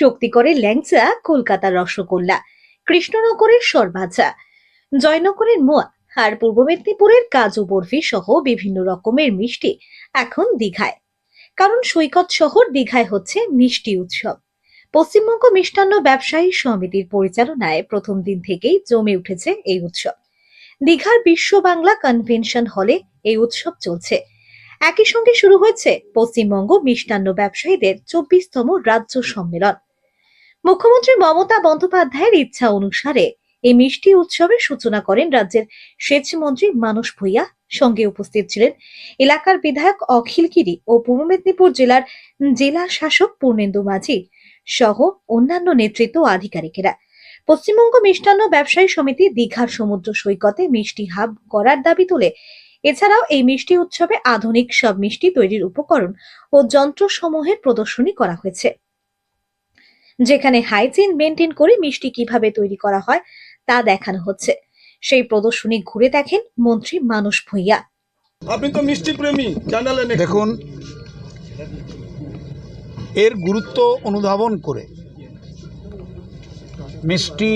শক্তিগড়ের ল্যাংচা কলকাতার রসগোল্লা, কৃষ্ণনগরের সরভাজা, জয়নগরের মোয়া আর পূর্ব মেদিনীপুরের কাজু বরফি সহ বিভিন্ন রকমের মিষ্টি এখন দীঘায়। কারণ সৈকত শহর দীঘায় হচ্ছে মিষ্টি উৎসব। পশ্চিমবঙ্গ মিষ্টান্ন ব্যবসায়ী সমিতির পরিচালনায় প্রথম দিন থেকেই জমে উঠেছে এই উৎসব। দীঘার বিশ্ব বাংলা কনভেনশন হলে এই উৎসব চলছে। একই সঙ্গে শুরু হয়েছে পশ্চিমবঙ্গ মিষ্টান্ন ব্যবসায়ীদের চব্বিশতম রাজ্য সম্মেলন। মুখ্যমন্ত্রী মমতা বন্দ্যোপাধ্যায়ের ইচ্ছা অনুসারে এই মিষ্টি উৎসবের সূচনা করেন রাজ্যের সেচ মন্ত্রী মানস ভূঁইয়া। সঙ্গে উপস্থিত ছিলেন এলাকার বিধায়ক অখিল গিরি ও পূর্ব মেদিনীপুর জেলার জেলা শাসক পূর্ণেন্দু মাঝি সহ অন্যান্য নেতৃত্ব আধিকারিকেরা। পশ্চিমবঙ্গ মিষ্টান্ন ব্যবসায়ী সমিতি দীঘার সমুদ্র সৈকতে মিষ্টি হাব করার দাবি তোলে এছাড়াও এই মিষ্টি উৎসবে আধুনিক সব মিষ্টি তৈরির উপকরণ ও যন্ত্রসমূহের প্রদর্শনী করা হয়েছে। যেখানে হাইজিন মেনটেন করে মিষ্টি কীভাবে তৈরি করা হয় তা দেখানো হচ্ছে। সেই প্রদর্শনী ঘুরে দেখেন মন্ত্রী মানস ভূঁইয়া। আপনি তো মিষ্টি প্রেমী জানালেন দেখুন এর গুরুত্ব অনুধাবন করে মিষ্টি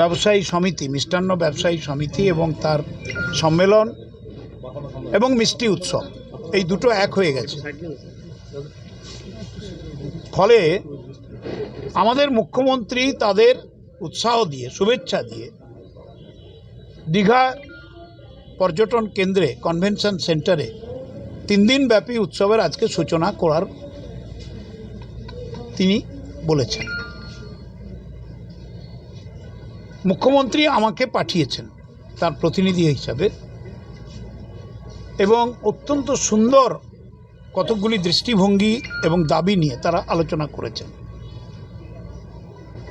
ব্যবসায়ী সমিতি মিষ্টান্ন ব্যবসায়ী সমিতি এবং তার সম্মেলন এবং মিষ্টি উৎসব এই দুটো এক হয়ে গেছে। ফলে আমাদের মুখ্যমন্ত্রী তাদের উৎসাহ দিয়ে, শুভেচ্ছা দিয়ে দীঘা পর্যটন কেন্দ্রে কনভেনশন সেন্টারে তিন দিন ব্যাপী উৎসবের আজকে সূচনা করার তিনি বলেছেন। মুখ্যমন্ত্রী আমাকে পাঠিয়েছেন তার প্রতিনিধি হিসাবে এবং অত্যন্ত সুন্দর কতকগুলি দৃষ্টিভঙ্গি এবং দাবি নিয়ে তারা আলোচনা করেছেন।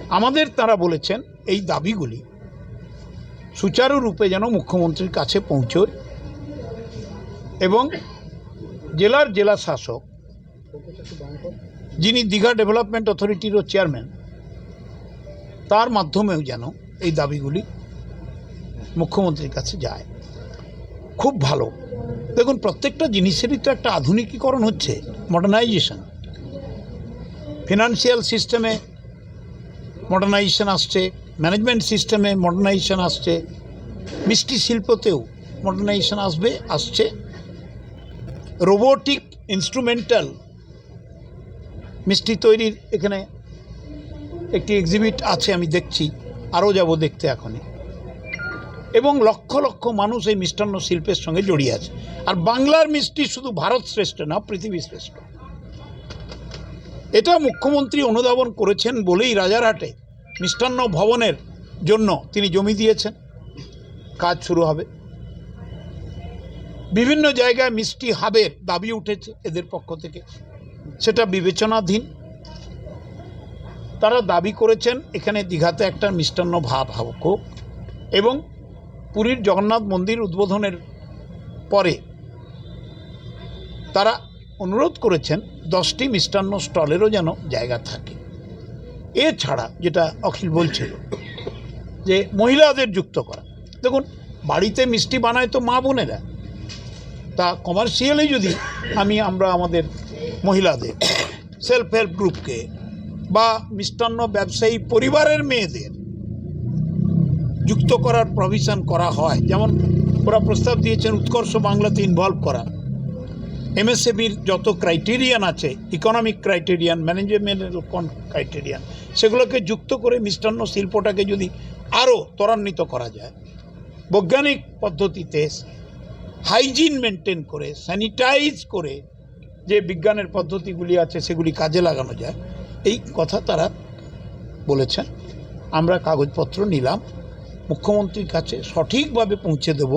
আমাদের তারা বলেছেন, এই দাবিগুলি সুচারুরূপে যেন মুখ্যমন্ত্রীর কাছে পৌঁছয় এবং জেলার জেলা শাসক, যিনি দীঘা ডেভেলপমেন্ট অথরিটিরও চেয়ারম্যান, তার মাধ্যমেও যেন এই দাবিগুলি মুখ্যমন্ত্রীর কাছে যায়। খুব ভালো। দেখুন, প্রত্যেকটা জিনিসেরই তো একটা আধুনিকীকরণ হচ্ছে মডার্নাইজেশন ফিনান্সিয়াল সিস্টেমে মডার্নাইজেশন আসছে ম্যানেজমেন্ট সিস্টেমে মডার্নাইজেশন আসছে, মিষ্টি শিল্পতেও মডার্নাইজেশন আসবে, আসছে। রোবোটিক ইনস্ট্রুমেন্টাল মিষ্টি তৈরির এখানে একটি এক্সিবিট আছে, আমি দেখছি, আরও যাব দেখতে এখনই। এবং লক্ষ লক্ষ মানুষ এই মিষ্টান্ন শিল্পের সঙ্গে জড়িয়ে আছে। আর বাংলার মিষ্টি শুধু ভারত শ্রেষ্ঠ না, পৃথিবী শ্রেষ্ঠ। এটা মুখ্যমন্ত্রী অনুধাবন করেছেন বলেই রাজারহাটে মিষ্টান্ন ভবনের জন্য তিনি জমি দিয়েছেন। কাজ শুরু হবে। বিভিন্ন জায়গায় মিষ্টি হাবের দাবি উঠেছে এদের পক্ষ থেকে। সেটা বিবেচনাধীন। তারা দাবি করেছেন, এখানে দীঘাতে একটা মিষ্টান্ন ভাব হোক এবং পুরীর জগন্নাথ মন্দির উদ্বোধনের পরে তারা অনুরোধ করেছেন দশটি মিষ্টান্ন স্টলেরও যেন জায়গা থাকে। এছাড়া যেটা অখিল বলছিল যে মহিলাদের যুক্ত করা। দেখুন, বাড়িতে মিষ্টি বানায় তো মা বোনেরা। তা কমার্শিয়ালি যদি আমি আমরা আমাদের মহিলাদের সেলফ হেল্প গ্রুপকে বা মিষ্টান্ন ব্যবসায়ী পরিবারের মেয়েদের যুক্ত করার প্রভিশন করা হয়। যেমন ওরা প্রস্তাব দিয়েছেন উৎকর্ষ বাংলাতে ইনভলভ করা। এমএসএবির যত ক্রাইটেরিয়ান আছে ইকোনমিক ক্রাইটেরিয়ান ম্যানেজমেন্টের ক্রাইটেরিয়ান সেগুলোকে যুক্ত করে মিষ্টান্ন শিল্পটাকে যদি আরও ত্বরান্বিত করা যায়, বৈজ্ঞানিক পদ্ধতিতে হাইজিন মেনটেন করে স্যানিটাইজ করে যে বিজ্ঞানের পদ্ধতিগুলি আছে, সেগুলি কাজে লাগানো যায়, এই কথা তারা বলেছেন। আমরা কাগজপত্র নিলাম। মুখ্যমন্ত্রীর কাছে সঠিকভাবে পৌঁছে দেব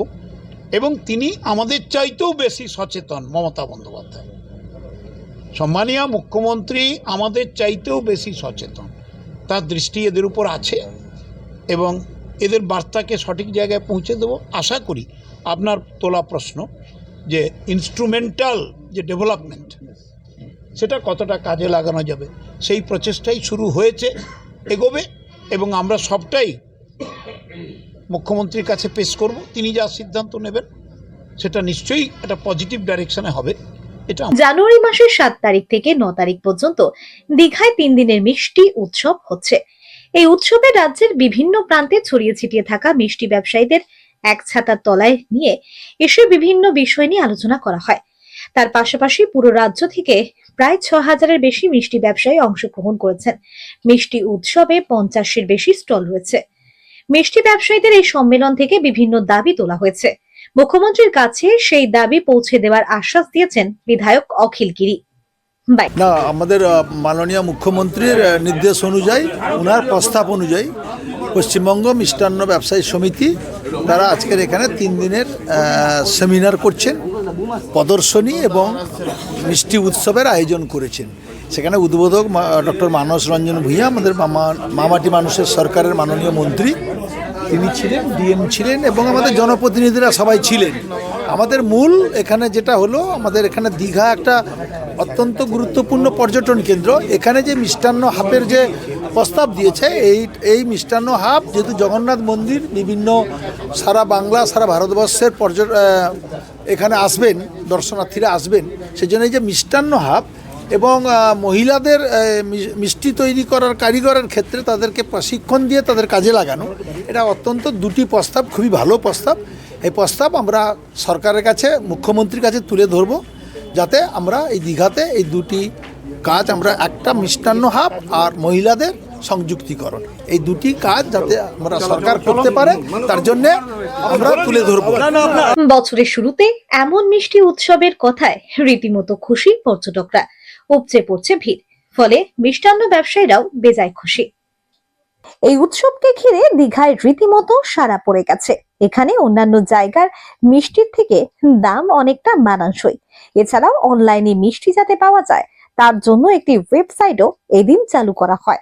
এবং তিনি আমাদের চাইতেও বেশি সচেতন মমতা বন্দ্যোপাধ্যায়। সম্মানীয় মুখ্যমন্ত্রী, আমাদের চাইতেও বেশি সচেতন। তার দৃষ্টি এদের উপর আছে এবং এদের বার্তাকে সঠিক জায়গায় পৌঁছে দেব। আশা করি আপনার তোলা প্রশ্ন যে ইনস্ট্রুমেন্টাল যে ডেভেলপমেন্ট সেটা কতটা কাজে লাগানো যাবে, সেই প্রচেষ্টাই শুরু হয়েছে, এগোবে এবং আমরা সবটাই মুখ্যমন্ত্রীর কাছে পেশ করব। তিনি যা সিদ্ধান্ত নেবেন, সেটা নিশ্চয়ই একটা পজিটিভ ডাইরেকশনে হবে। এটা জানুয়ারি মাসের সাত তারিখ থেকে ন তারিখ পর্যন্ত দীঘায় তিন দিনের মিষ্টি উৎসব হচ্ছে। এই উৎসবে রাজ্যের বিভিন্ন প্রান্তে ছড়িয়ে ছিটিয়ে থাকা মিষ্টি ব্যবসায়ীদের এক ছাতার তলায় নিয়ে এসে বিভিন্ন বিষয় নিয়ে আলোচনা করা হয়। তার পাশাপাশি পুরো রাজ্য থেকে প্রায় ছ হাজারের বেশি মিষ্টি ব্যবসায়ী অংশগ্রহণ করেছেন। মিষ্টি উৎসবে পঞ্চাশের বেশি স্টল রয়েছে। মিষ্টি ব্যবসায়ীদের এই সম্মেলন থেকে বিভিন্ন দাবি তোলা হয়েছে। মুখ্যমন্ত্রীর কাছে সেই দাবি পৌঁছে দেওয়ার আশ্বাস দিয়েছেন বিধায়ক অখিল গিরি। না, আমাদের মাননীয় মুখ্যমন্ত্রীর নির্দেশ অনুযায়ী ওনার প্রস্তাব অনুযায়ী পশ্চিমবঙ্গ মিষ্টান্ন ব্যবসায়ী সমিতি তারা আজকের এখানে তিন দিনের সেমিনার করছেন, প্রদর্শনী এবং মিষ্টি উৎসবের আয়োজন করেছেন। সেখানে উদ্বোধক ডক্টর মানস রঞ্জন ভূঁইয়া, আমাদের মামা, মামাটি মানুষের সরকারের মাননীয় মন্ত্রী তিনি ছিলেন, ডিএম ছিলেন এবং আমাদের জনপ্রতিনিধিরা সবাই ছিলেন। আমাদের মূল এখানে যেটা হলো, আমাদের এখানে দীঘা একটা অত্যন্ত গুরুত্বপূর্ণ পর্যটন কেন্দ্র। এখানে যে মিষ্টান্ন হাপের যে প্রস্তাব দিয়েছে, এই এই মিষ্টান্ন হাব যেহেতু জগন্নাথ মন্দির, বিভিন্ন সারা বাংলা, সারা ভারতবর্ষের পর্যট এখানে আসবেন, দর্শনার্থীরা আসবেন। সেই জন্য এই যে মিষ্টান্ন হাব এবং মহিলাদের মিষ্টি তৈরি করার কারিগরের ক্ষেত্রে তাদেরকে প্রশিক্ষণ দিয়ে তাদের কাজে লাগানো, এটা অত্যন্ত দুটি প্রস্তাব, খুবই ভালো প্রস্তাব। এই প্রস্তাব আমরা সরকারের কাছে, মুখ্যমন্ত্রীর কাছে তুলে ধরব, যাতে আমরা এই দীঘাতে এই দুটি কাজ, আমরা একটা মিষ্টান্ন হাব আর মহিলাদের সংযুক্তিকরণ। এই দুটি কাজ যাতে আমরা সরকার করতে পারে, তার জন্যে আমরা তুলে ধরবো। বছরের শুরুতে এমন মিষ্টি উৎসবের কথায় রীতিমতো খুশি পর্যটকরা। উপচে পড়ছে ভিড়। ফলে মিষ্টান্ন ব্যবসায়ীরাও বেজায় খুশি। এই উৎসবকে ঘিরে দীঘায় রীতিমতো সারা পড়ে গেছে। এখানে অন্যান্য জায়গার মিষ্টির থেকে দাম অনেকটা মানানসই। এছাড়াও অনলাইনে মিষ্টি যাতে পাওয়া যায়, তার জন্য একটি ওয়েবসাইটও এদিন চালু করা হয়।